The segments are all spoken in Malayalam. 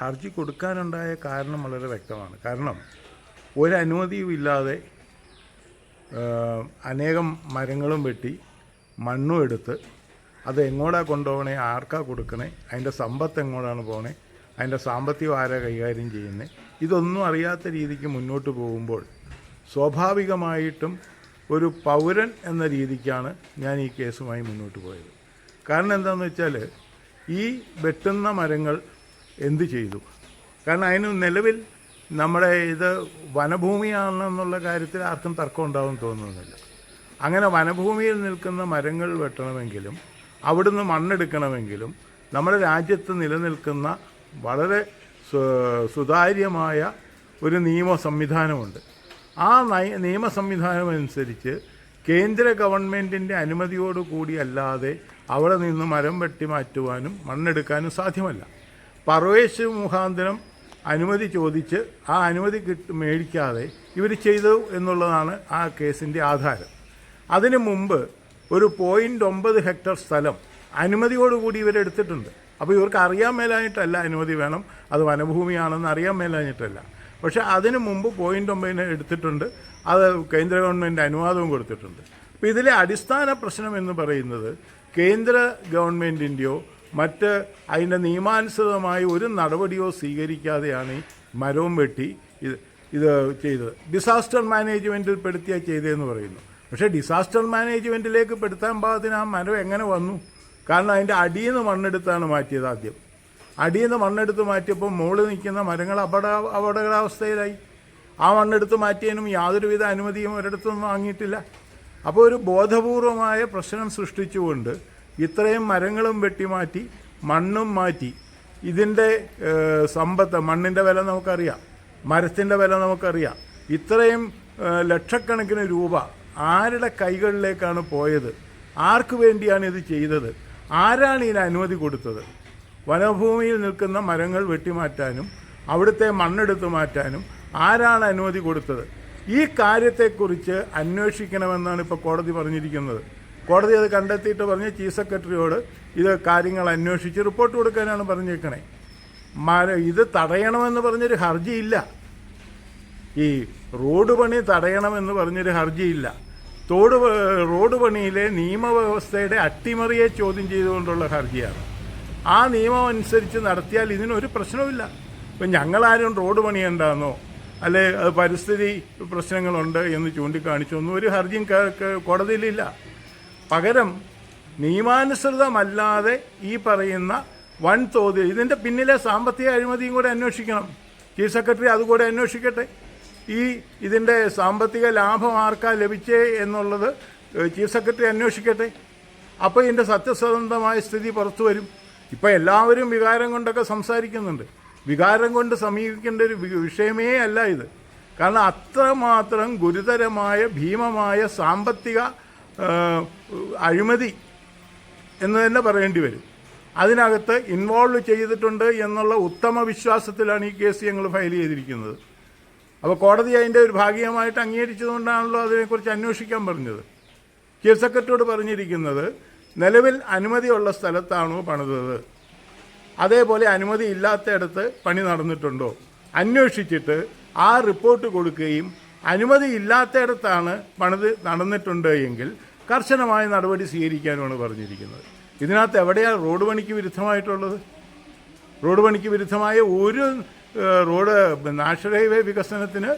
ഹർജി കൊടുക്കാനുണ്ടായ കാരണം വളരെ വ്യക്തമാണ്. കാരണം ഒരു അനുമതിയും ഇല്ലാതെ അനേകം മരങ്ങളും വെട്ടി മണ്ണും എടുത്ത് അത് എങ്ങോട്ടാ കൊണ്ടുപോകണേ ആർക്കാ കൊടുക്കണേ അതിന്റെ സമ്പത്ത് എങ്ങോട്ടാണ് പോകണേ അതിന്റെ സാമ്പത്തികം ആരാ കൈകാര്യം ചെയ്യുന്നത് ഇതൊന്നും അറിയാത്ത രീതിക്ക് മുന്നോട്ട് പോകുമ്പോൾ സ്വാഭാവികമായിട്ടും ഒരു പൗരൻ എന്ന രീതിക്കാണ് ഞാൻ ഈ കേസുമായി മുന്നോട്ട് പോയത്. കാരണം എന്താണെന്ന് വെച്ചാൽ ഈ വെട്ടുന്ന മരങ്ങൾ എന്ത് ചെയ്തു? കാരണം അതിന് നിലവിൽ നമ്മുടെ ഇത് വനഭൂമിയാണെന്നുള്ള കാര്യത്തിൽ ആർക്കും തർക്കം ഉണ്ടാവും തോന്നുന്നില്ല. അങ്ങനെ വനഭൂമിയിൽ നിൽക്കുന്ന മരങ്ങൾ വെട്ടണമെങ്കിലും അവിടുന്ന് മണ്ണെടുക്കണമെങ്കിലും നമ്മുടെ രാജ്യത്ത് നിലനിൽക്കുന്ന വളരെ സുതാര്യമായ ഒരു നിയമ സംവിധാനമുണ്ട്. ആ നയ നിയമ സംവിധാനം അനുസരിച്ച് കേന്ദ്ര ഗവൺമെന്റിന്റെ അനുമതിയോടുകൂടി അല്ലാതെ അവിടെ നിന്ന് മരം വെട്ടി മാറ്റുവാനും മണ്ണെടുക്കാനും സാധ്യമല്ല. പർവേശ് മുഖാന്തരം അനുമതി ചോദിച്ച് ആ അനുമതി കിട്ട് മേടിക്കാതെ ഇവർ ചെയ്തു എന്നുള്ളതാണ് ആ കേസിന്റെ ആധാരം. അതിനു മുമ്പ് ഒരു പോയിന്റ് ഒമ്പത് ഹെക്ടർ സ്ഥലം അനുമതിയോടുകൂടി ഇവരെടുത്തിട്ടുണ്ട് അപ്പോൾ ഇവർക്ക് അറിയാൻ മേലായിട്ടല്ല അനുമതി വേണം അത് വനഭൂമിയാണെന്ന് അറിയാൻ മേലാഞ്ഞിട്ടല്ല. പക്ഷേ അതിനു മുമ്പ് പോയിന്റ് ഒമ്പതിന് എടുത്തിട്ടുണ്ട് അത് കേന്ദ്ര ഗവൺമെന്റ് അനുവാദവും കൊടുത്തിട്ടുണ്ട്. അപ്പോൾ ഇതിലെ അടിസ്ഥാന പ്രശ്നം എന്ന് പറയുന്നത് കേന്ദ്ര ഗവൺമെന്റിന്റെയോ മറ്റ് അതിന്റെ നിയമാനുസൃതമായ ഒരു നടപടിയോ സ്വീകരിക്കാതെയാണ് ഈ മരവും വെട്ടി ഇത് ഇത് ചെയ്തത്. ഡിസാസ്റ്റർ മാനേജ്മെന്റിൽ പെടുത്തിയ ചെയ്തതെന്ന് പറയുന്നു. പക്ഷേ ഡിസാസ്റ്റർ മാനേജ്മെന്റിലേക്ക് പെടുത്താൻ പാകത്തിന് ആ മരം എങ്ങനെ വന്നു? കാരണം അതിന്റെ അടിയിൽ നിന്ന് മണ്ണെടുത്താണ് മാറ്റിയത് ആദ്യം. അടിയിൽ നിന്ന് മണ്ണെടുത്ത് മാറ്റിയപ്പോൾ മുകളിൽ നിൽക്കുന്ന മരങ്ങൾ അപകട അപകടാവസ്ഥയിലായി. ആ മണ്ണെടുത്ത് മാറ്റിയതിനും യാതൊരുവിധ അനുമതിയും ഒരിടത്തും വാങ്ങിയിട്ടില്ല. അപ്പോൾ ഒരു ബോധപൂർവമായ പ്രശ്നം സൃഷ്ടിച്ചുകൊണ്ട് ഇത്രയും മരങ്ങളും വെട്ടിമാറ്റി മണ്ണും മാറ്റി. ഇതിന്റെ സമ്പത്ത് മണ്ണിന്റെ വില നമുക്കറിയാം. മരത്തിന്റെ വില നമുക്കറിയാം. ഇത്രയും ലക്ഷക്കണക്കിന് രൂപ ആരുടെ കൈകളിലേക്കാണ് പോയത്? ആർക്കു വേണ്ടിയാണ് ഇത് ചെയ്തത്? ആരാണ് ഇതിന് അനുമതി കൊടുത്തത്? വനഭൂമിയിൽ നിൽക്കുന്ന മരങ്ങൾ വെട്ടിമാറ്റാനും അവിടുത്തെ മണ്ണെടുത്ത് മാറ്റാനും ആരാണ് അനുമതി കൊടുത്തത്? ഈ കാര്യത്തെക്കുറിച്ച് അന്വേഷിക്കണമെന്നാണ് ഇപ്പോൾ കോടതി പറഞ്ഞിരിക്കുന്നത്. കോടതി അത് കണ്ടെത്തിയിട്ട് പറഞ്ഞ് ചീഫ് സെക്രട്ടറിയോട് ഇത് കാര്യങ്ങൾ അന്വേഷിച്ച് റിപ്പോർട്ട് കൊടുക്കാനാണ് പറഞ്ഞേക്കണേ. മര ഇത് തടയണമെന്ന് പറഞ്ഞൊരു ഹർജിയില്ല. ഈ റോഡ് പണി തടയണമെന്ന് പറഞ്ഞൊരു ഹർജിയില്ല. തോട് റോഡ് പണിയിലെ നിയമവ്യവസ്ഥയുടെ അട്ടിമറിയെ ചോദ്യം ചെയ്തുകൊണ്ടുള്ള ഹർജിയാണ്. ആ നിയമം അനുസരിച്ച് നടത്തിയാൽ ഇതിനൊരു പ്രശ്നവുമില്ല. ഇപ്പം ഞങ്ങളാരും റോഡ് പണിയണ്ടെന്നോ അല്ലെ പരിസ്ഥിതി പ്രശ്നങ്ങളുണ്ട് എന്ന് ചൂണ്ടിക്കാണിച്ചൊന്നും ഒരു ഹർജിയും കോടതിയിലില്ല. പകരം നിയമാനുസൃതമല്ലാതെ ഈ പറയുന്ന വൻ തോതിൽ ഇതിന്റെ പിന്നിലെ സാമ്പത്തിക അഴിമതിയും കൂടെ അന്വേഷിക്കണം. ചീഫ് സെക്രട്ടറി അതുകൂടെ അന്വേഷിക്കട്ടെ. ഈ ഇതിന്റെ സാമ്പത്തിക ലാഭം ആർക്കാ ലഭിച്ചേ എന്നുള്ളത് ചീഫ് സെക്രട്ടറി അന്വേഷിക്കട്ടെ. അപ്പോൾ ഇതിന്റെ സത്യസന്ധമായ സ്ഥിതി പുറത്തു വരും. ഇപ്പോൾ എല്ലാവരും വികാരം കൊണ്ടൊക്കെ സംസാരിക്കുന്നുണ്ട്. വികാരം കൊണ്ട് സമീപിക്കേണ്ട ഒരു വിഷയമേ അല്ല ഇത്. കാരണം അത്രമാത്രം ഗുരുതരമായ ഭീമമായ സാമ്പത്തിക അഴിമതി എന്ന് തന്നെ പറയേണ്ടി വരും. അതിനകത്ത് ഇൻവോൾവ് ചെയ്തിട്ടുണ്ട് എന്നുള്ള ഉത്തമ വിശ്വാസത്തിലാണ് ഈ കേസ് ഞങ്ങൾ ഫയൽ ചെയ്തിരിക്കുന്നത്. അപ്പോൾ കോടതി അതിന്റെ ഒരു ഭാഗികമായിട്ട് അംഗീകരിച്ചതുകൊണ്ടാണല്ലോ അതിനെക്കുറിച്ച് അന്വേഷിക്കാൻ പറഞ്ഞത്. ചീഫ് സെക്രട്ടറിയോട് പറഞ്ഞിരിക്കുന്നത് നിലവിൽ അനുമതിയുള്ള സ്ഥലത്താണോ പണിതത്? അതേപോലെ അനുമതി ഇല്ലാത്തയിടത്ത് പണി നടന്നിട്ടുണ്ടോ? അന്വേഷിച്ചിട്ട് ആ റിപ്പോർട്ട് കൊടുക്കുകയും അനുമതി ഇല്ലാത്തയിടത്താണ് പണിത് നടന്നിട്ടുണ്ട് എങ്കിൽ കർശനമായ നടപടി സ്വീകരിക്കാനുമാണ് പറഞ്ഞിരിക്കുന്നത്. ഇതിനകത്ത് എവിടെയാണ് റോഡ് പണിക്ക് വിരുദ്ധമായിട്ടുള്ളത്? റോഡ് പണിക്ക് വിരുദ്ധമായ ഒരു റോഡ് നാഷണൽ ഹൈവേ വികസനത്തിന്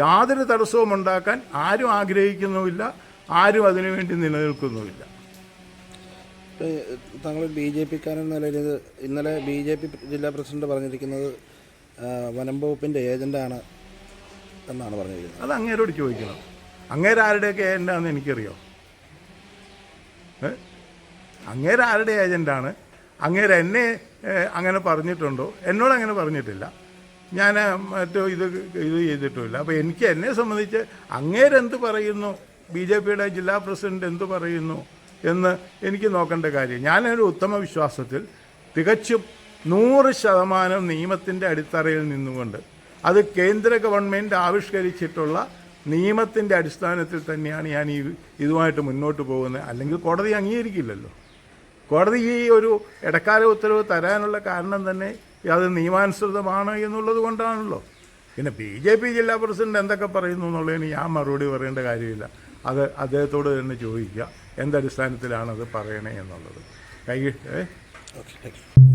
യാതൊരു തടസ്സവും ഉണ്ടാക്കാൻ ആരും ആഗ്രഹിക്കുന്നുമില്ല ആരും അതിനുവേണ്ടി നിലനിൽക്കുന്നുമില്ല. താങ്കൾ ബി ജെ പിക്കാരൻ നിലയിൽ ഇന്നലെ ബി ജെ പി ജില്ലാ പ്രസിഡന്റ് പറഞ്ഞിരിക്കുന്നത് വനം വകുപ്പിന്റെ ഏജന്റാണ് എന്നാണ് പറഞ്ഞിരിക്കുന്നത്. അത് അങ്ങേരോട് ചോദിക്കണം. അങ്ങേരാരുടെയൊക്കെ ഏജന്റാണെന്ന് എനിക്കറിയോ? അങ്ങേര് ആരുടെ ഏജന്റാണ് അങ്ങേര് എന്നെ അങ്ങനെ പറഞ്ഞിട്ടുണ്ടോ? എന്നോട് അങ്ങനെ പറഞ്ഞിട്ടില്ല. ഞാൻ മറ്റോ ഇത് ഇത് ചെയ്തിട്ടുമില്ല. അപ്പോൾ എനിക്ക് എന്നെ സംബന്ധിച്ച് അങ്ങേരെന്ത് പറയുന്നു? ബി ജെ പിയുടെ ജില്ലാ പ്രസിഡന്റ് എന്ത് പറയുന്നു? എന്ന് എനിക്ക് നോക്കേണ്ട കാര്യം. ഞാനൊരു ഉത്തമ വിശ്വാസത്തിൽ തികച്ചും നൂറ് ശതമാനം നിയമത്തിന്റെ അടിത്തറയിൽ നിന്നുകൊണ്ട് അത് കേന്ദ്ര ഗവൺമെന്റ് ആവിഷ്കരിച്ചിട്ടുള്ള നിയമത്തിന്റെ അടിസ്ഥാനത്തിൽ തന്നെയാണ് ഞാൻ ഈ ഇതുമായിട്ട് മുന്നോട്ട് പോകുന്നത്. അല്ലെങ്കിൽ കോടതി അംഗീകരിക്കില്ലല്ലോ. കോടതി ഈ ഒരു ഇടക്കാല ഉത്തരവ് തരാനുള്ള കാരണം തന്നെ അത് നിയമാനുസൃതമാണ് എന്നുള്ളത് കൊണ്ടാണല്ലോ. പിന്നെ ബി ജെ പി ജില്ലാ പ്രസിഡന്റ് എന്തൊക്കെ പറയുന്നു എന്നുള്ളതിന് ഞാൻ മറുപടി പറയേണ്ട കാര്യമില്ല. അത് അദ്ദേഹത്തോട് തന്നെ ചോദിക്കുക. എന്തടിസ്ഥാനത്തിലാണത് പറയണേ എന്നുള്ളത്. കൈ ഏ? Okay thank you